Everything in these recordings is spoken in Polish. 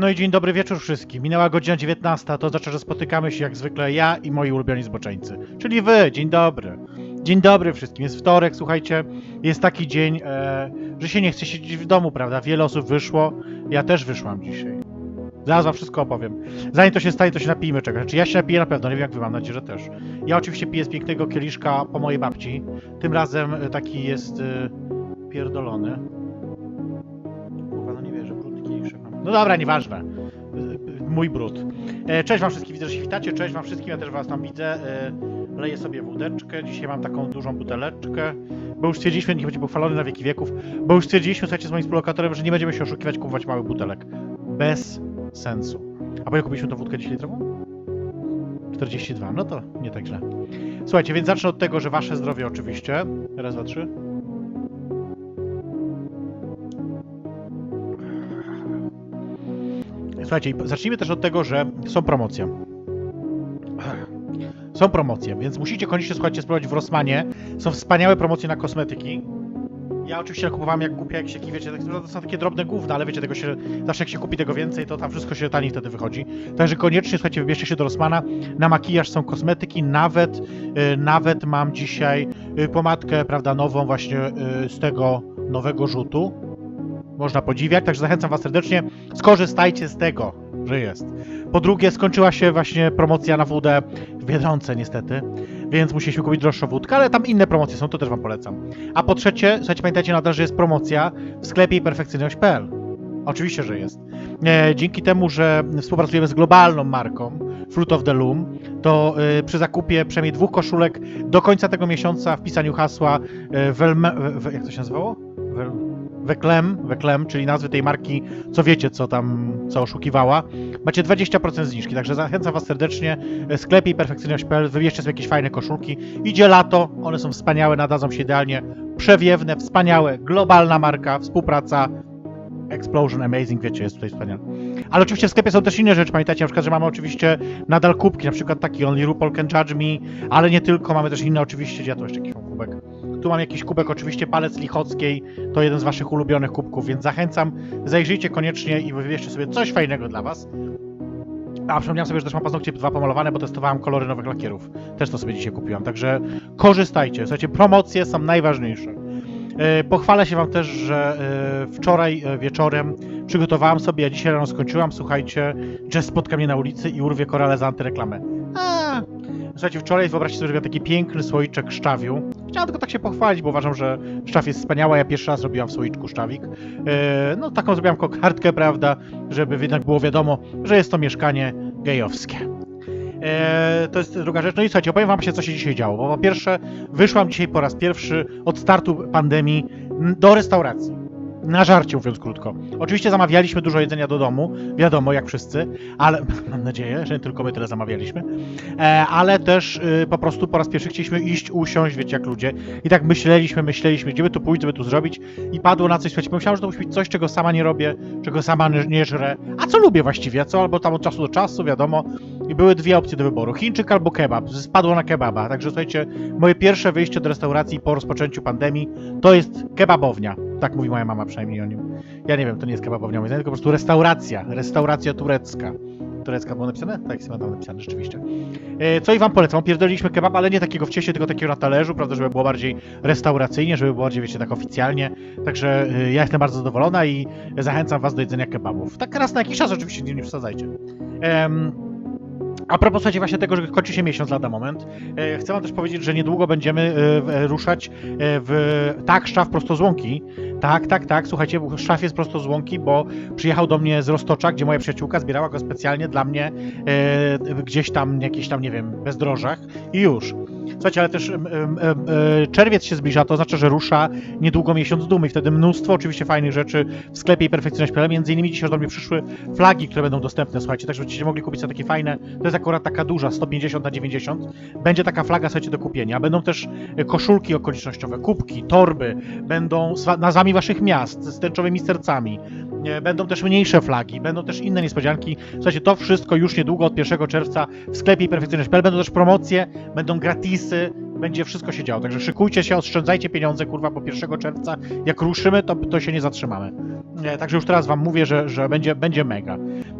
No i dzień dobry wieczór wszystkim. Minęła godzina 19, to znaczy, że spotykamy się jak zwykle ja i moi ulubieni zboczeńcy. Czyli wy, dzień dobry. Dzień dobry wszystkim. Jest wtorek, słuchajcie, jest taki dzień, e, że się nie chce siedzieć w domu, prawda? Wiele osób wyszło, ja też wyszłam dzisiaj. Zaraz wam wszystko opowiem. Zanim to się stanie, to się napijmy czegoś. Znaczy ja się napiję na pewno, nie wiem jak wy, mam nadzieję, że też. Ja oczywiście piję z pięknego kieliszka po mojej babci. Tym razem e, taki jest e, pierdolony. Kurwa, no nie wierzę, brudny kieliszek mam. No dobra, nieważne. E, Mój brud. Cześć wam wszystkim, widzę, że się witacie. Cześć wam wszystkim, ja też was tam widzę. Leję sobie wódeczkę. Dzisiaj mam taką dużą buteleczkę. Bo już stwierdziliśmy, niech będzie pochwalony na wieki wieków, bo już stwierdziliśmy, słuchajcie, z moim współlokatorem, że nie będziemy się oszukiwać, kupować małych butelek. Bez sensu. A po ile kupiliśmy tą wódkę 10 litrową? 42, no to nie tak źle. Słuchajcie, więc zacznę od tego, że wasze zdrowie oczywiście. Raz, dwa, trzy. Słuchajcie, zacznijmy też od tego, że są promocje. Są promocje, więc musicie koniecznie, słuchajcie, spróbować w Rossmanie. Są wspaniałe promocje na kosmetyki. Ja oczywiście kupowałem jak kupię jakieś, jakieś wiecie, tak- to są takie drobne gówna, ale wiecie, tego się, zawsze jak się kupi tego więcej, to tam wszystko się taniej wtedy wychodzi. Także koniecznie, słuchajcie, wybierzcie się do Rossmana. Na makijaż są kosmetyki, nawet, y, nawet mam dzisiaj y, pomadkę, prawda, nową właśnie y, z tego nowego rzutu. Można podziwiać, także zachęcam was serdecznie. Skorzystajcie z tego, że jest. Po drugie, skończyła się właśnie promocja na wódę w Biedronce niestety, więc musieliśmy kupić droższą wódkę, ale tam inne promocje są, to też wam polecam. A po trzecie, słuchajcie, pamiętajcie nadal, że jest promocja w sklepie perfekcyjność.pl. Oczywiście, że jest. E, dzięki temu, że współpracujemy z globalną marką Fruit of the Loom, to e, przy zakupie przynajmniej dwóch koszulek do końca tego miesiąca w pisaniu hasła e, Welme, we, jak to się nazywało? Weklem, Weklem, czyli nazwy tej marki, co wiecie, co tam, co oszukiwała, macie 20% zniżki, także zachęcam was serdecznie. Sklepie i perfekcyjność.pl, wybierzcie sobie jakieś fajne koszulki. Idzie lato, one są wspaniałe, nadadzą się idealnie, przewiewne, wspaniałe, globalna marka, współpraca, Explosion, Amazing, wiecie, jest tutaj wspaniale. Ale oczywiście w sklepie są też inne rzeczy, pamiętajcie, na przykład, że mamy oczywiście nadal kubki, na przykład taki Only RuPaul Can Judge Me, ale nie tylko, mamy też inne oczywiście, ja tu jeszcze jakiś kubek. Tu mam jakiś kubek, oczywiście palec Lichockiej, to jeden z waszych ulubionych kubków, więc zachęcam, zajrzyjcie koniecznie i wybierzcie sobie coś fajnego dla was. A przypomniałem sobie, że też mam paznokcie dwa pomalowane, bo testowałem kolory nowych lakierów. Też to sobie dzisiaj kupiłam, także korzystajcie. Słuchajcie, promocje są najważniejsze. E, Pochwalę się wam też, że e, wczoraj e, wieczorem przygotowałem sobie, ja dzisiaj rano skończyłam, słuchajcie, Jess spotka mnie na ulicy i urwie korale za antyreklamę. A, Słuchajcie, wczoraj wyobraźcie sobie, że robię taki piękny słoiczek szczawiu. Chciałem tylko tak się pochwalić, bo uważam, że szczaw jest wspaniała. Ja pierwszy raz robiłam w słoiczku szczawik. E, no taką zrobiłam kokardkę, prawda, żeby jednak było wiadomo, że jest to mieszkanie gejowskie. E, to jest druga rzecz. No i słuchajcie, opowiem wam się, co się dzisiaj działo. Bo po pierwsze, wyszłam dzisiaj po raz pierwszy od startu pandemii do restauracji. Na żarcie, mówiąc krótko. Oczywiście zamawialiśmy dużo jedzenia do domu, wiadomo, jak wszyscy, ale mam nadzieję, że nie tylko my tyle zamawialiśmy, e, ale też y, po prostu po raz pierwszy chcieliśmy iść, usiąść, wiecie, jak ludzie. I tak myśleliśmy, myśleliśmy, gdzie by tu pójść, co by tu zrobić i padło na coś, słuchajcie, pomyślałem, że to musi być coś, czego sama nie robię, czego sama nie, nie żrę, a co lubię właściwie, co, albo tam od czasu do czasu, wiadomo. I były dwie opcje do wyboru, Chińczyk albo kebab. Spadło na kebaba, także słuchajcie, moje pierwsze wyjście do restauracji po rozpoczęciu pandemii to jest kebabownia. Tak mówi moja mama przynajmniej o nim. Ja nie wiem, to nie jest kebabownia, tylko po prostu restauracja, restauracja turecka. Turecka było napisane? Tak, jest tam napisane, rzeczywiście. E, Co i wam polecam, pierdoliliśmy kebab, ale nie takiego w cieście, tylko takiego na talerzu, prawda, żeby było bardziej restauracyjnie, żeby było bardziej, wiecie, tak oficjalnie. Także e, ja jestem bardzo zadowolona i zachęcam was do jedzenia kebabów. Tak raz na jakiś czas oczywiście, nie, nie przesadzajcie. A propos słuchajcie, właśnie tego, że kończy się miesiąc lada moment, e, chcę wam też powiedzieć, że niedługo będziemy e, w- ruszać e, w tak szczaw prosto z łąki. Tak, tak, tak, słuchajcie, szaf jest prosto z łąki, bo przyjechał do mnie z Roztocza, gdzie moja przyjaciółka zbierała go specjalnie dla mnie e, gdzieś tam, jakieś tam, nie wiem, bezdrożach i już. Słuchajcie, ale też e, czerwiec się zbliża, to znaczy, że rusza niedługo miesiąc dumy i wtedy mnóstwo oczywiście fajnych rzeczy w sklepie i perfekcyjność.pl. Między innymi dzisiaj do mnie przyszły flagi, które będą dostępne, słuchajcie, tak żebyście mogli kupić sobie takie fajne. To jest akurat taka duża, 150 na 90. Będzie taka flaga, słuchajcie, do kupienia. Będą też e, koszulki okolicznościowe, kubki, torby, będą nazwami waszych miast, z tęczowymi sercami. E, Będą też mniejsze flagi, będą też inne niespodzianki. Słuchajcie, to wszystko już niedługo od 1 czerwca w sklepie i perfekcyjność.pl. Będą też promocje, będą będzie wszystko się działo. Także szykujcie się, oszczędzajcie pieniądze, kurwa, bo 1 czerwca jak ruszymy, to, to się nie zatrzymamy. E, Także już teraz wam mówię, że, że będzie, będzie mega.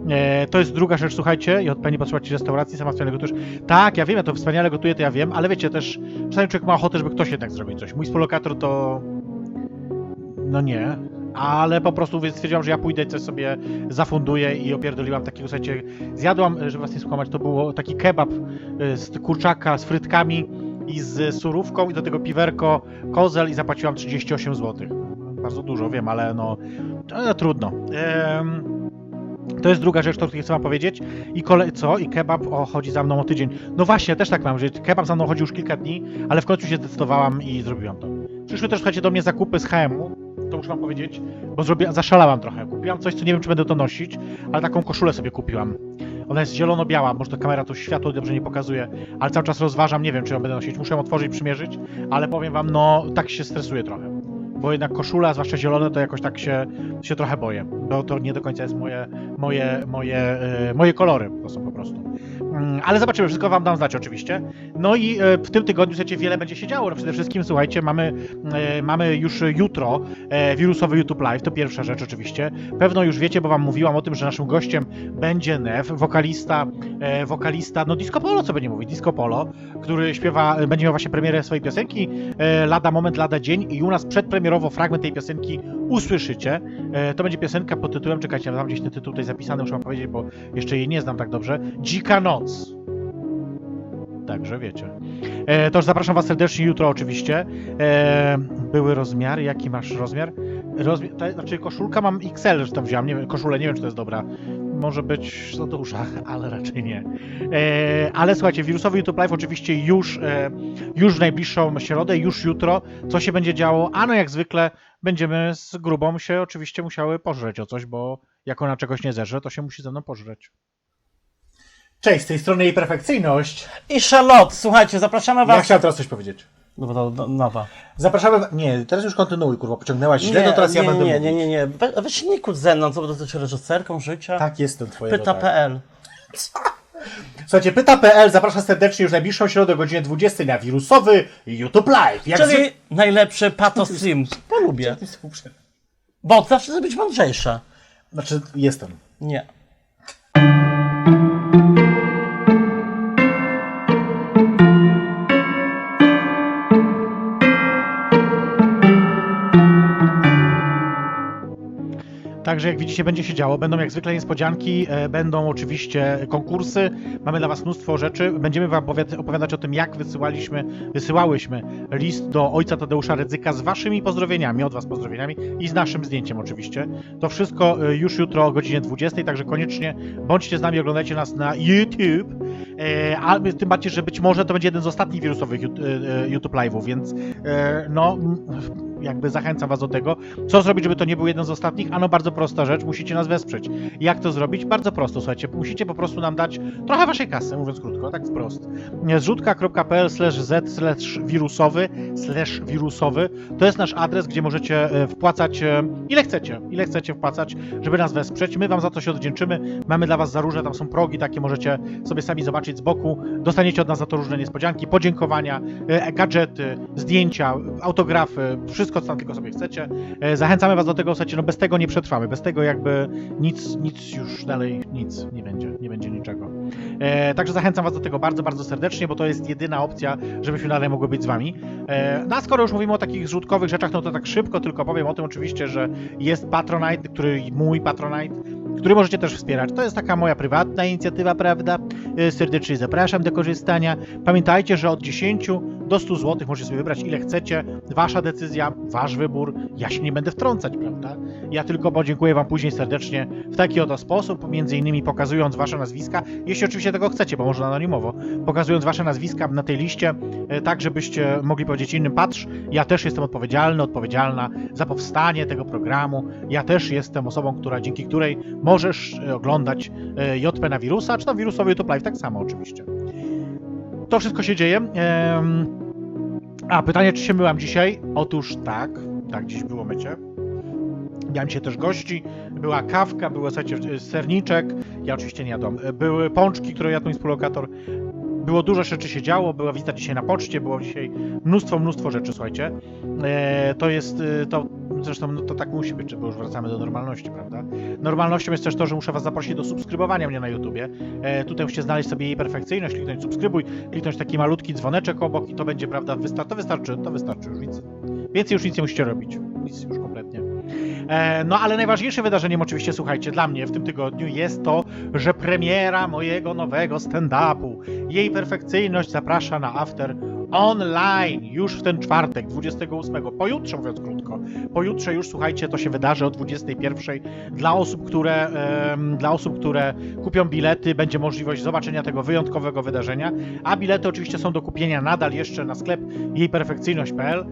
E, To jest druga rzecz, słuchajcie, i od pani posłuchać restauracji, sama wspaniale gotujesz. Tak, ja wiem, ja to wspaniale gotuję, to ja wiem, ale wiecie, też czasami człowiek ma ochotę, żeby ktoś jednak zrobił coś. Mój współlokator to... No nie, ale po prostu stwierdziłam, że ja pójdę coś sobie zafunduję i opierdoliłam takiego, słuchajcie, zjadłam, żeby was nie skłamać, to było taki kebab y, z kurczaka z frytkami i z surówką i do tego piwerko kozel i zapłaciłam 38 zł. Bardzo dużo, wiem, ale no, no trudno. Em, to jest druga rzecz, o której chcę wam powiedzieć. I kole... co? I kebab o, chodzi za mną o tydzień. No właśnie, też tak mam, że kebab za mną chodzi już kilka dni, ale w końcu się zdecydowałam i zrobiłam to. Przyszły też, słuchajcie, do mnie zakupy z HM-u, to muszę wam powiedzieć, bo zaszalałam trochę. Kupiłam coś, co nie wiem, czy będę to nosić, ale taką koszulę sobie kupiłam. Ona jest zielono-biała, może to kamera to światło dobrze nie pokazuje, ale cały czas rozważam, nie wiem, czy ją będę nosić. Muszę ją otworzyć, przymierzyć, ale powiem wam, no, tak się stresuję trochę. Bo jednak koszula, zwłaszcza zielone, to jakoś tak się, się trochę boję, bo to nie do końca jest moje, moje, moje, e, moje kolory, to są po prostu. Mm, Ale zobaczymy, wszystko wam dam znać oczywiście. No i e, w tym tygodniu, słuchajcie, wiele będzie się działo. No przede wszystkim, słuchajcie, mamy, e, mamy już jutro wirusowy YouTube Live, to pierwsza rzecz oczywiście. Pewno już wiecie, bo wam mówiłam o tym, że naszym gościem będzie Nef, wokalista, wokalista, no Disco Polo, co będzie mówić, Disco Polo, który śpiewa, będzie miał właśnie premierę swojej piosenki, lada moment, lada dzień i u nas przedpremierowo fragment tej piosenki usłyszycie. E, to będzie piosenka pod tytułem, czekajcie, mam gdzieś ten tytuł tutaj zapisany, muszę wam powiedzieć, bo jeszcze jej nie znam tak dobrze. Dzika noc. Także wiecie. E, to już zapraszam Was serdecznie jutro oczywiście. E, były rozmiary. Jaki masz rozmiar? Rozmi to, znaczy koszulka mam XL, że tam wziąłem. Nie wiem, koszulę, nie wiem czy to jest dobra. Może być za duża, ale raczej nie. E, ale słuchajcie, wirusowy YouTube Live oczywiście już, e, już w najbliższą środę, już jutro. Co się będzie działo? A no jak zwykle będziemy z grubą się oczywiście musiały pożreć o coś, bo jak ona czegoś nie zerze, to się musi ze mną pożreć. Cześć, z tej strony jej perfekcyjność. I Charlotte, słuchajcie, zapraszamy Ja was. chciałem teraz coś powiedzieć. No to no- nowa. Zapraszamy. Nie, teraz już kontynuuj, kurwa, pociągnęłaś źle, no teraz nie, ja będę. nie, nie, nie, nie. We, weź nie kłóć ze mną, co jesteś reżyserką życia. Tak, jestem twojego. Tak. Pyta.pl. Słuchajcie, pyta.pl zaprasza serdecznie już najbliższą środę o godzinie 20 na wirusowy YouTube Live. Jak Czyli zwy- najlepszy pato stream. Polubię. Bo zawsze chce być mądrzejsza. Znaczy, jestem. Nie. Także jak widzicie, będzie się działo. Będą jak zwykle niespodzianki, e, będą oczywiście konkursy. Mamy dla Was mnóstwo rzeczy. Będziemy Wam opowiad- opowiadać o tym, jak wysyłaliśmy, wysyłałyśmy list do ojca Tadeusza Rydzyka z Waszymi pozdrowieniami, od Was pozdrowieniami i z naszym zdjęciem oczywiście. To wszystko e, już jutro o godzinie 20, także koniecznie bądźcie z nami, oglądajcie nas na YouTube. E, A tym bardziej, że być może to będzie jeden z ostatnich wirusowych YouTube Live'ów, więc no jakby zachęcam Was do tego. Co zrobić, żeby to nie był jeden z ostatnich? Ano bardzo prosta rzecz, musicie nas wesprzeć. Jak to zrobić? Bardzo prosto, słuchajcie, musicie po prostu nam dać trochę Waszej kasy, mówiąc krótko, tak wprost. zrzutka.pl z wirusowy slash wirusowy to jest nasz adres, gdzie możecie e, wpłacać e, ile chcecie, ile chcecie wpłacać, żeby nas wesprzeć. My Wam za to się odwdzięczymy. Mamy dla Was za tam są progi takie, możecie sobie sami zobaczyć z boku. Dostaniecie od nas za to różne niespodzianki, podziękowania, e, gadżety, zdjęcia, autografy, wszystko co tam tylko sobie chcecie. E, Zachęcamy Was do tego, słuchajcie, no bez tego nie przetrwamy, bez tego jakby nic, nic już dalej, nic nie będzie, nie będzie niczego. E, także zachęcam Was do tego bardzo, bardzo serdecznie, bo to jest jedyna opcja, żebyśmy dalej mogły być z Wami. E, no a skoro już mówimy o takich zrzutkowych rzeczach, no to tak szybko tylko powiem o tym oczywiście, że jest Patronite, który mój Patronite, który możecie też wspierać. To jest taka moja prywatna inicjatywa, prawda? Serdecznie zapraszam do korzystania. Pamiętajcie, że od 10 do 100 zł możecie sobie wybrać ile chcecie. Wasza decyzja, wasz wybór. Ja się nie będę wtrącać, prawda? Ja tylko podziękuję wam później serdecznie w taki oto sposób, między innymi pokazując wasze nazwiska, jeśli oczywiście tego chcecie, bo można anonimowo, pokazując wasze nazwiska na tej liście, e, tak żebyście mogli powiedzieć innym, patrz, ja też jestem odpowiedzialny, odpowiedzialna za powstanie tego programu, ja też jestem osobą, która, dzięki której możesz e, oglądać e, JP na wirusa, czy tam wirusowy YouTube Live, tak samo oczywiście. To wszystko się dzieje. A, pytanie, czy się myłam dzisiaj? Otóż tak, tak, dziś było mycie. Miałem dzisiaj też gości, była kawka, był słuchajcie, serniczek, ja oczywiście nie jadłam, były pączki, które jadł mój współlokator, było dużo rzeczy się działo, była wizyta dzisiaj na poczcie, było dzisiaj mnóstwo, mnóstwo rzeczy, słuchajcie. E, to jest, e, to zresztą no, to tak musi być, bo już wracamy do normalności, prawda? Normalnością jest też to, że muszę was zaprosić do subskrybowania mnie na YouTubie. E, tutaj musicie znaleźć sobie jej perfekcyjność, kliknąć subskrybuj, kliknąć taki malutki dzwoneczek obok i to będzie, prawda, wystar to wystarczy, to wystarczy już nic. Więcej już nic nie musicie robić, nic już kompletnie. E, No ale najważniejszym wydarzeniem oczywiście, słuchajcie, dla mnie w tym tygodniu jest to, że premiera mojego nowego stand-upu. Jej perfekcyjność zaprasza na after online już w ten czwartek, 28. Pojutrze, mówiąc krótko. Pojutrze już, słuchajcie, to się wydarzy o 21. Dla osób, które, em, dla osób, które kupią bilety, będzie możliwość zobaczenia tego wyjątkowego wydarzenia. A bilety oczywiście są do kupienia nadal jeszcze na sklep jejperfekcyjność.pl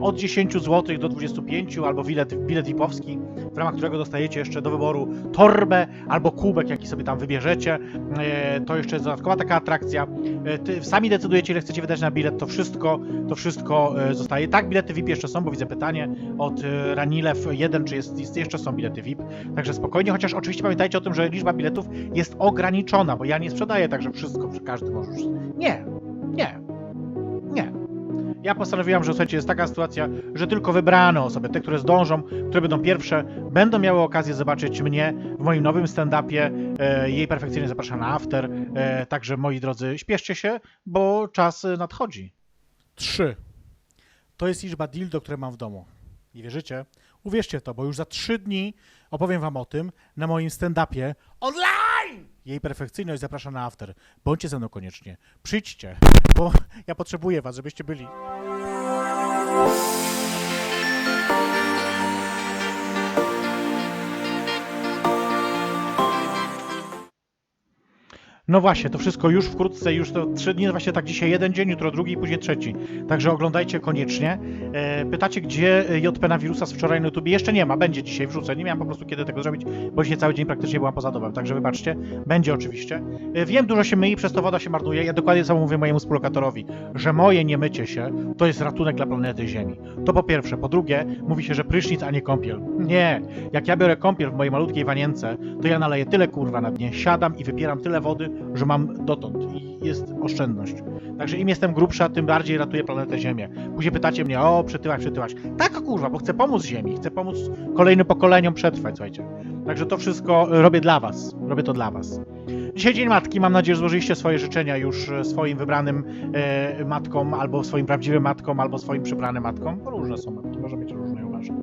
od 10 zł do 25 albo bilet, bilet VIP-owski, w ramach którego dostajecie jeszcze do wyboru torbę albo kubek, jaki sobie tam wybierzecie. E, To jeszcze jest dodatkowa taka atrakcja. E, Ty sami decydujecie, ile chcecie wydać na bilet, to wszystko, to wszystko e, zostaje. Tak, bilety VIP jeszcze są, bo widzę pytanie od e, Ranilew 1, czy jest, jeszcze są bilety VIP. Także spokojnie, chociaż oczywiście pamiętajcie o tym, że liczba biletów jest ograniczona, bo ja nie sprzedaję także wszystko, że każdy może. nie, nie. Ja postanowiłam, że słuchajcie, jest taka sytuacja, że tylko wybrane osoby, te, które zdążą, które będą pierwsze, będą miały okazję zobaczyć mnie w moim nowym stand-upie. E, jej perfekcyjnie zapraszam na after. E, także moi drodzy, śpieszcie się, bo czas e, nadchodzi. Trzy. To jest liczba dildo, które mam w domu. Nie wierzycie? Uwierzcie to, bo już za trzy dni opowiem wam o tym na moim stand-upie online! Jej perfekcyjność zaprasza na after. Bądźcie ze mną koniecznie. Przyjdźcie, bo ja potrzebuję was, żebyście byli. No właśnie, to wszystko już wkrótce, już to trzy dni, właśnie tak dzisiaj jeden dzień, jutro drugi, później trzeci. Także oglądajcie koniecznie. E, pytacie, gdzie JP na wirusa z wczoraj na YouTube? Jeszcze nie ma, będzie dzisiaj wrzucę. Nie miałem po prostu kiedy tego zrobić, bo dzisiaj cały dzień praktycznie byłam poza domem, także wybaczcie. Będzie oczywiście. E, wiem, dużo się myje, przez to woda się marnuje. Ja dokładnie samo mówię mojemu współlokatorowi, że moje nie mycie się to jest ratunek dla planety Ziemi. To po pierwsze. Po drugie, mówi się, że prysznic, a nie kąpiel. Nie. Jak ja biorę kąpiel w mojej malutkiej wanience, to ja naleję tyle kurwa na dnie, siadam i wypieram tyle wody, że mam dotąd i jest oszczędność. Także im jestem grubsza, tym bardziej ratuję planetę Ziemię. Później pytacie mnie, o, przytyłaś, przytyłaś. Tak, kurwa, bo chcę pomóc Ziemi, chcę pomóc kolejnym pokoleniom przetrwać, słuchajcie. Także to wszystko robię dla was, robię to dla was. Dzisiaj Dzień Matki, mam nadzieję, że złożyliście swoje życzenia już e, swoim wybranym e, matkom, albo swoim prawdziwym matkom, albo swoim przybranym matkom. Bo różne są matki, może być różne, uważam.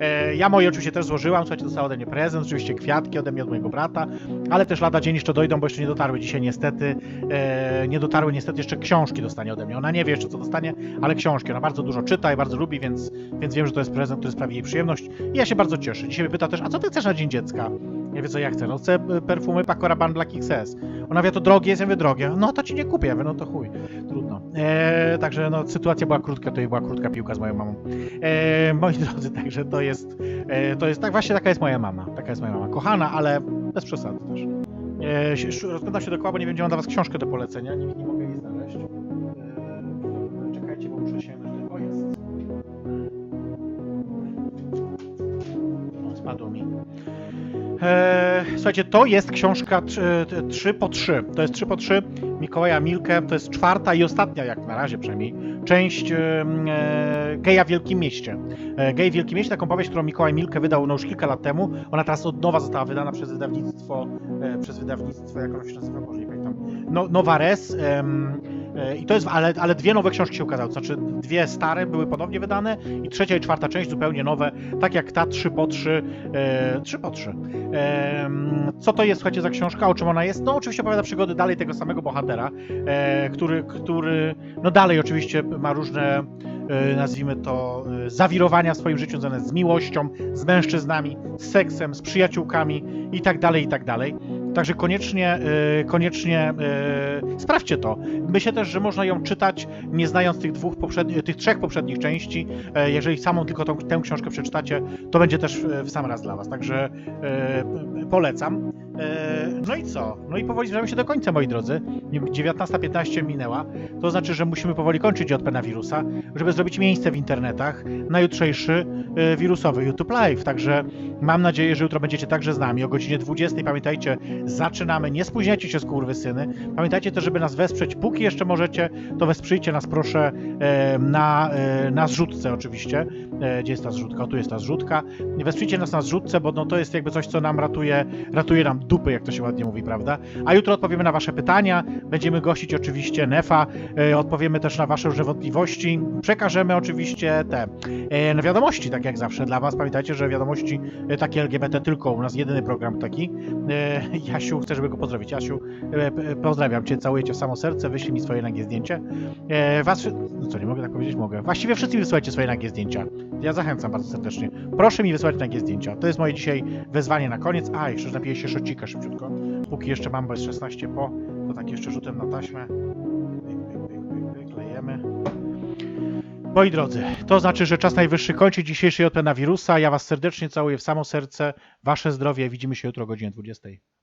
E, ja moje oczywiście też złożyłam, słuchajcie, dostała ode mnie prezent, oczywiście kwiatki ode mnie, od mojego brata, ale też lada dzień jeszcze dojdą, bo jeszcze nie dotarły dzisiaj niestety, e, nie dotarły niestety jeszcze książki dostanie ode mnie. Ona nie wie jeszcze co dostanie, ale książki. Ona bardzo dużo czyta i bardzo lubi, więc, więc wiem, że to jest prezent, który sprawi jej przyjemność i ja się bardzo cieszę. Dzisiaj pyta też, a co ty chcesz na Dzień Dziecka? Ja wie co ja chcę, no chcę e, perfumy Paco Rabanne Black XS. Ona wie, to drogie jest, ja mówię, drogie. No to ci nie kupię, ja mówię, no to chuj, trudno. E, także no sytuacja była krótka, to była krótka piłka z moją mamą. E, moi drodzy, także to jest, e, to jest, tak właśnie taka jest moja mama, taka jest moja mama. Kochana, ale bez przesady też. E, się- rozglądam się bo nie będzie mam dla was książkę do polecenia, nie, nie mogę jej znaleźć. Czekajcie, bo muszę do... O, jest. O, spadło mi. E, słuchajcie, to jest książka 3 po 3. To jest 3 po 3 Mikołaja Milkę. To jest czwarta i ostatnia, jak na razie przynajmniej, część e, e, Geja w Wielkim Mieście. E, Gej w Wielkim Mieście, taką powieść, którą Mikołaj Milkę wydał no, już kilka lat temu. Ona teraz od nowa została wydana przez wydawnictwo, e, przez wydawnictwo, jak ono się nazywa, Boże, nie pamiętam. No, Nowa Res. e, I to jest, ale, ale dwie nowe książki się ukazały, znaczy dwie stare były ponownie wydane i trzecia i czwarta część zupełnie nowe, tak jak ta 3 po 3, e, 3 po 3. Em, Co to jest, słuchajcie, za książka? O czym ona jest? No, oczywiście opowiada przygody dalej tego samego bohatera. Bohatera, e, który, który no dalej oczywiście ma różne, e, nazwijmy to, e, zawirowania w swoim życiu związane z miłością, z mężczyznami, z seksem, z przyjaciółkami i tak dalej, i tak dalej. Także koniecznie, e, koniecznie e, sprawdźcie to. Myślę też, że można ją czytać, nie znając tych dwóch poprzednich, tych trzech poprzednich części. E, Jeżeli samą tylko tą, tę książkę przeczytacie, to będzie też w sam raz dla Was. Także polecam. No i co? No i powoli zbliżamy się do końca, moi drodzy. 19.15 minęła. To znaczy, że musimy powoli kończyć od wirusa, żeby zrobić miejsce w internetach na jutrzejszy wirusowy YouTube Live. Także mam nadzieję, że jutro będziecie także z nami o godzinie 20. Pamiętajcie, zaczynamy. Nie spóźniajcie się, syny. Pamiętajcie też, żeby nas wesprzeć, póki jeszcze możecie, to wesprzyjcie nas proszę e, na, e, na zrzutce oczywiście. E, Gdzie jest ta zrzutka? O, tu jest ta zrzutka. Wesprzyjcie nas na zrzutce, bo no, to jest jakby coś, co nam ratuje, ratuje nam dupy, jak to się ładnie mówi, prawda? A jutro odpowiemy na wasze pytania, będziemy gościć oczywiście Nefa, odpowiemy też na wasze różne wątpliwości, przekażemy oczywiście te no wiadomości, tak jak zawsze dla was. Pamiętajcie, że wiadomości takie LGBT tylko u nas, jedyny program taki. E, Jasiu, chcę, żeby go pozdrowić. Jasiu, e, p- pozdrawiam cię, całuję cię w samo serce, wyślij mi swoje nagie zdjęcie. E, was, no co, nie mogę tak powiedzieć? Mogę. Właściwie wszyscy mi wysyłajcie swoje nagie zdjęcia. Ja zachęcam bardzo serdecznie. Proszę mi wysłać nagie zdjęcia. To jest moje dzisiaj wezwanie na koniec. A, jeszcze napiję się szocika szybciutko. Póki jeszcze mam, bo jest 16 po, to tak jeszcze rzutem na taśmę. Klejemy. Moi drodzy, to znaczy, że czas najwyższy kończy dzisiejszy JP na wirusa. Ja Was serdecznie całuję w samo serce. Wasze zdrowie. Widzimy się jutro o godzinie 20. Pa.